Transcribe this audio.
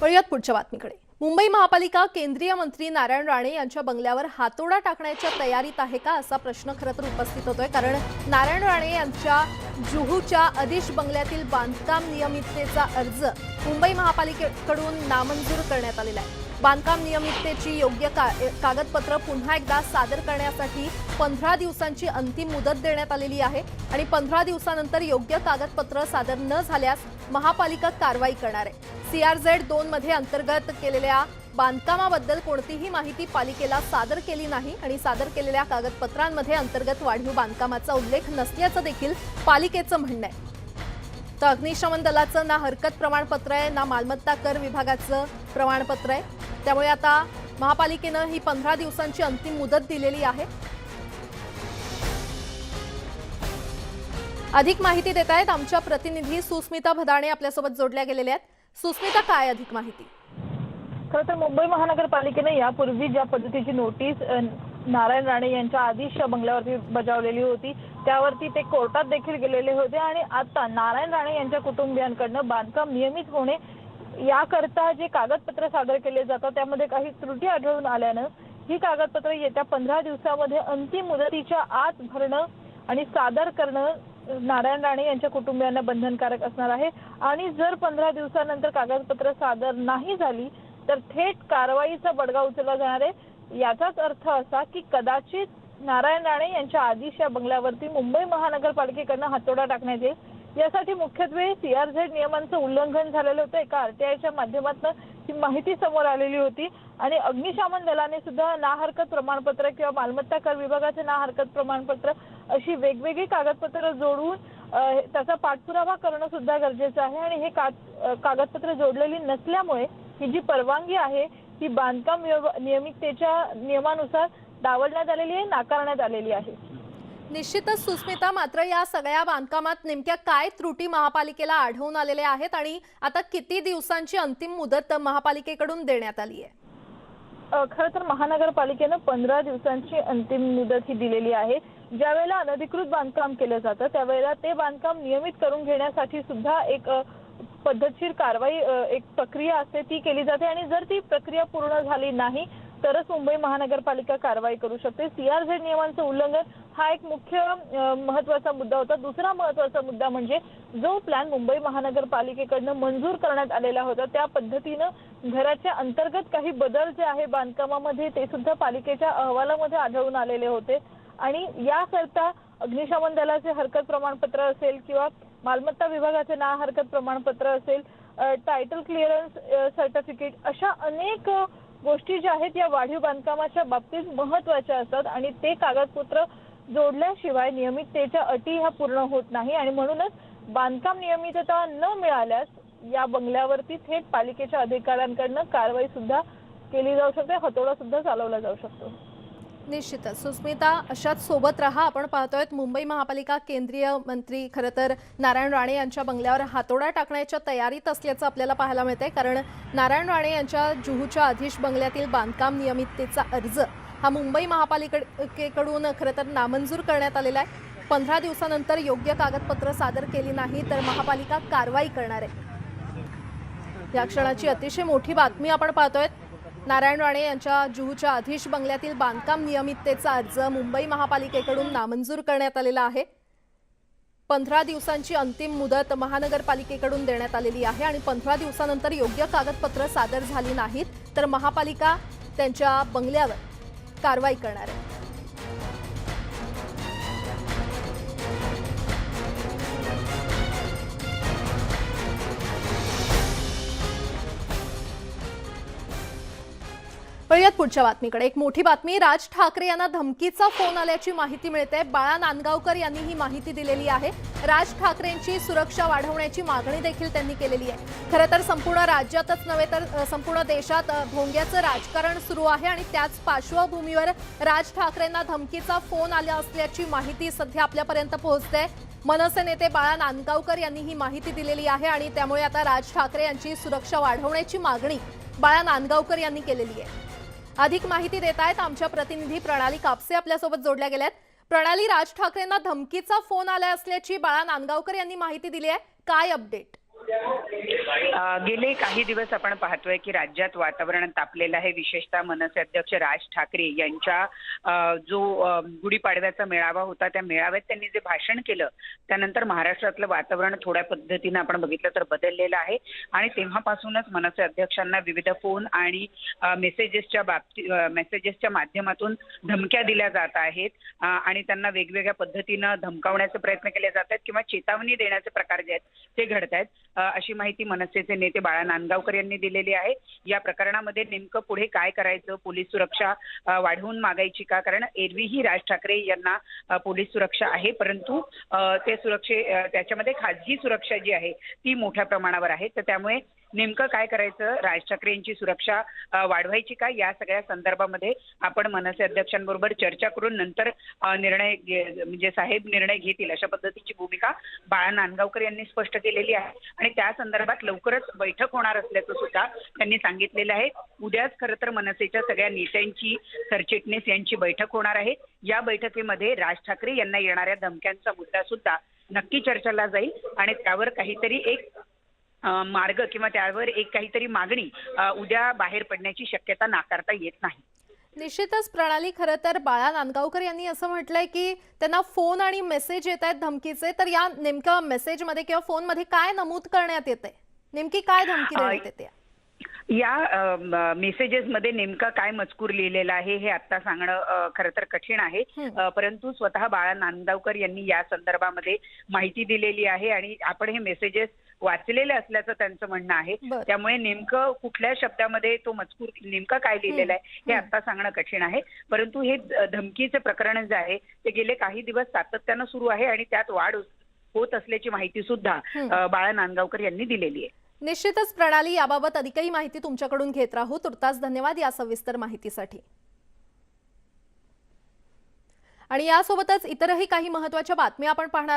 वळूयात पुढच्या बातमीकडे. मुंबई महापालिका केंद्रीय मंत्री नारायण राणे यांच्या बंगल्यावर हातोडा टाकण्याच्या तयारीत आहे का असा प्रश्न खरं तर उपस्थित होतोय. कारण नारायण राणे यांच्या जुहूच्या अदिश बंगल्यातील बांधकाम नियमिततेचा अर्ज मुंबई महापालिकेकडून नामंजूर करण्यात आलेला आहे. बांधकाम नियमिततेची योग्य का कागदपत्र पुन्हा एकदा सादर करण्यासाठी पंधरा दिवसांची अंतिम मुदत देण्यात आलेली आहे आणि पंधरा दिवसानंतर योग्य कागदपत्र सादर न झाल्यास महापालिका कारवाई करणार आहे. सीआरझेड दोन मध्ये अंतर्गत केलेल्या बांधकामाबद्दल कोणतीही माहिती पालिकेला सादर केली नाही आणि सादर केलेल्या कागदपत्रांमध्ये अंतर्गत वाढीव बांधकामाचा उल्लेख नसल्याचं देखील पालिकेचं म्हणणं आहे. तर अग्निशमन दलाचं ना हरकत प्रमाणपत्र आहे ना मालमत्ता कर विभागाचं प्रमाणपत्र आहे. त्यामुळे आता महापालिकेनं ही पंधरा दिवसांची अंतिम मुदत दिलेली आहे. अधिक माहिती देत आहेत आमच्या प्रतिनिधी सुस्मिता भदाणे आपल्यासोबत जोडल्या गेलेल्या आहेत. सुस्मिता काय अधिक माहिती? खरं तर मुंबई महानगरपालिकेने यापूर्वी ज्या पद्धतीची नोटीस नारायण राणे यांच्या आधीच या बंगल्यावरती बजावलेली होती त्यावरती ते कोर्टात देखील गेलेले होते आणि आता नारायण राणे यांच्या कुटुंबियांकडनं बांधकाम नियमित होणे याकरता जे कागदपत्र सादर केले जातात त्यामध्ये काही त्रुटी आढळून आल्यानं ही कागदपत्र येत्या पंधरा दिवसामध्ये अंतिम मुदतीच्या आत भरणं आणि सादर करणं नारायण राणे यांच्या कुटुंबियांना बंधनकारक असणार आहे. आणि जर पंधरा दिवसानंतर कागदपत्र सादर नाही झाली तर थेट कारवाईचा बडगा उचलला जाणार आहे. याचाच अर्थ असा की कदाचित नारायण राणे यांच्या आधीच या बंगल्यावरती मुंबई महानगरपालिकेकडनं हातोडा टाकण्यात येईल. यासाठी मुख्यत्वे सीआरझेड नियमांचं उल्लंघन झालेलं होतं. एका आरटीआयच्या माध्यमातून ही माहिती समोर आलेली होती. आणि अग्निशमन दलाने सुद्धा ना हरकत प्रमाणपत्र किंवा मालमत्ता कर विभागाचे ना हरकत प्रमाणपत्र अशी वेगवेगळी कागदपत्र जोडून त्याचा पाठपुरावा करणं सुद्धा गरजेचं आहे. आणि हे का कागदपत्र जोडलेली नसल्यामुळे ही जी परवानगी आहे ही बांधकाम व्यव- नियमिततेच्या नियमानुसार डावलण्यात आलेली आहे नाकारण्यात आलेली आहे. निश्चितच सुस्मिता मात्र या सगळ्या बांधकामात नेमक्या काय त्रुटी महापालिकेला आढळून आलेल्या आहेत आणि आता किती दिवसांची अंतिम मुदत महापालिकेकडून देण्यात आली आहे? खरं तर महानगरपालिकेनं पंधरा दिवसांची अंतिम मुदत ही दिलेली आहे. ज्यावेळेला अनधिकृत बांधकाम केलं जातं त्यावेळेला ते बांधकाम नियमित करून घेण्यासाठी सुद्धा एक पद्धतशीर कारवाई एक प्रक्रिया असते ती केली जाते. आणि जर ती प्रक्रिया पूर्ण झाली नाही तरच मुंबई महानगरपालिका कारवाई करू शकते. सीआरझेड नियमांचं उल्लंघन हा एक मुख्य महत्त्वाचा मुद्दा होता. दुसरा महत्त्वाचा मुद्दा म्हणजे जो प्लॅन मुंबई महानगरपालिकेकडनं मंजूर करण्यात आलेला होता त्या पद्धतीनं घराच्या अंतर्गत काही बदल जे आहे बांधकामामध्ये ते सुद्धा पालिकेच्या अहवालामध्ये आढळून आलेले होते. आणि याकरता अग्निशमन दलाचे हरकत प्रमाणपत्र असेल किंवा मालमत्ता विभागाचे ना हरकत प्रमाणपत्र असेल टायटल क्लिअरन्स सर्टिफिकेट अशा अनेक गोष्टी ज्या आहेत या वाढीव बांधकामाच्या बाबतीत महत्त्वाच्या असतात. आणि ते कागदपत्र जोडल्याशिवाय नियमिततेच्या अटी ह्या पूर्ण होत नाही आणि म्हणूनच बांधकाम नियमितता न मिळाल्यास या बंगल्यावरती थेट पालिकेच्या अधिकाऱ्यांकडनं कारवाई सुद्धा केली जाऊ शकते हतोडा सुद्धा चालवला जाऊ शकतो. निश्चितच. सुस्मिता अशाच सोबत राहा. आपण पाहतोय मुंबई महापालिका केंद्रीय मंत्री खरं तर नारायण राणे यांच्या बंगल्यावर हातोडा टाकण्याच्या तयारीत असल्याचं आपल्याला पाहायला मिळतंय. कारण नारायण राणे यांच्या जुहूच्या अधीश बंगल्यातील बांधकाम नियमिततेचा अर्ज हा मुंबई महापालिकेकडून खरं तर नामंजूर करण्यात आलेला आहे. पंधरा दिवसानंतर योग्य कागदपत्र सादर केली नाही तर महापालिका कारवाई करणार आहे. या क्षणाची अतिशय मोठी बातमी आपण पाहतोय. नारायण राणे यांच्या जुहूच्या अधीश बंगल्यातील बांधकाम नियमिततेचा अर्ज मुंबई महापालिकेकडून नामंजूर करण्यात आलेला आहे. पंधरा दिवसांची अंतिम मुदत महानगरपालिकेकडून देण्यात आलेली आहे आणि पंधरा दिवसानंतर योग्य कागदपत्र सादर झाली नाहीत तर महापालिका त्यांच्या बंगल्यावर कारवाई करणार आहे. वळूयात पुढच्या बातमीकडे. एक मोठी बातमी राज ठाकरे यांना धमकीचा फोन आल्याची माहिती मिळते. बाळा नांदगावकर यांनी ही माहिती दिलेली आहे. राज ठाकरेंची सुरक्षा वाढवण्याची मागणी देखील त्यांनी केलेली आहे. खरं तर संपूर्ण राज्यातच नव्हे तर संपूर्ण देशात भोंग्याचं राजकारण सुरू आहे आणि त्याच पार्श्वभूमीवर राज ठाकरेंना धमकीचा फोन आला असल्याची माहिती सध्या आपल्यापर्यंत पोहोचते. मनसे नेते बाळा नांदगावकर यांनी ही माहिती दिलेली आहे आणि त्यामुळे आता राज ठाकरे यांची सुरक्षा वाढवण्याची मागणी बाळा नांदगावकर यांनी केलेली आहे. अधिक माहिती देत आहेत आमच्या प्रतिनिधी प्रणाली कापसे आपल्यासोबत जोडल्या गेल्यात. प्रणाली राज ठाकरेंना धमकीचा फोन आला असल्याची बाळा नांदगावकर यांनी माहिती दिली आहे. काय अपडेट गेले काही दिवस आपण पाहतोय की राज्यात वातावरण तापलेलं आहे. विशेषतः मनसे अध्यक्ष राज ठाकरे यांच्या जो गुढीपाडव्याचा मेळावा होता त्या मेळाव्यात त्यांनी जे भाषण केलं त्यानंतर महाराष्ट्रातलं वातावरण थोड्या पद्धतीनं आपण बघितलं तर बदललेलं आहे. आणि तेव्हापासूनच मनसे अध्यक्षांना विविध फोन आणि मेसेजेसच्या बाबतीत मेसेजेसच्या माध्यमातून धमक्या दिल्या जात आहेत. आणि त्यांना वेगवेगळ्या पद्धतीनं धमकावण्याचे प्रयत्न केले जात आहेत किंवा चेतावणी देण्याचे प्रकार जे आहेत ते घडत आहेत. अशी माहिती मनसेचे नेते बाळा नांदगावकर यांनी दिलेली आहे. या प्रकरणामध्ये नेमकं पुढे काय करायचं? पोलीस सुरक्षा वाढवून मागायची का? कारण एरवीही राज ठाकरे यांना पोलीस सुरक्षा आहे. परंतु ते सुरक्षे त्याच्यामध्ये खाजगी सुरक्षा जी आहे ती मोठ्या प्रमाणावर आहे. तर त्यामुळे नेमकं काय करायचं? राज ठाकरे यांची सुरक्षा वाढवायची का? या सगळ्या संदर्भामध्ये आपण मनसे अध्यक्षांबरोबर चर्चा करून नंतर निर्णय घे- म्हणजे साहेब निर्णय घेतील अशा पद्धतीची भूमिका बाळा नांदगावकर यांनी स्पष्ट केलेली आहे. आणि त्या संदर्भात लवकरच बैठक होणार असल्याचं सुद्धा त्यांनी सांगितलेलं आहे. उद्याच खरं तर मनसेच्या सगळ्या नेत्यांची सरचिटणीस यांची बैठक होणार आहे. या बैठकीमध्ये राज ठाकरे यांना येणाऱ्या धमक्यांचा मुद्दा सुद्धा नक्की चर्चेला जाईल आणि त्यावर काहीतरी एक मार्ग किंवा त्यावर एक काहीतरी मागणी उद्या बाहेर पडण्याची शक्यता नाकारता येत नाही. निश्चितच प्रणाली खरं तर बाळा नांदगावकर यांनी असं म्हटलंय की त्यांना फोन आणि मेसेज येत आहेत धमकीचे. तर या नेमक्या मेसेजमध्ये किंवा फोनमध्ये काय नमूद करण्यात येते नेमकी काय धमकी देण्यात येते? या मेसेजेसमध्ये नेमका काय मजकूर लिहिलेला आहे हे आता सांगणं खरं तर कठीण आहे. परंतु स्वतः बाळा नांदगावकर यांनी या संदर्भामध्ये माहिती दिलेली आहे आणि आपण हे मेसेजेस वाचलेले असल्याचं त्यांचं म्हणणं आहे. त्यामुळे नेमकं कुठल्या शब्दामध्ये तो मजकूर नेमका काय लिहिलेला आहे हे. आता सांगणं कठीण आहे. परंतु हे धमकीचे प्रकरण जे आहे ते गेले काही दिवस सातत्यानं सुरू आहे आणि त्यात वाढ होत असल्याची माहिती सुद्धा बाळा नांदगावकर यांनी दिलेली आहे. निश्चितच प्रणाली याबाबत अधिकही माहिती तुमच्याकडून घेत राहू. तुर्तास धन्यवाद या सविस्तर माहितीसाठी. आणि यासोबतच इतरही काही महत्त्वाच्या बातम्या आपण पाहणार आहोत.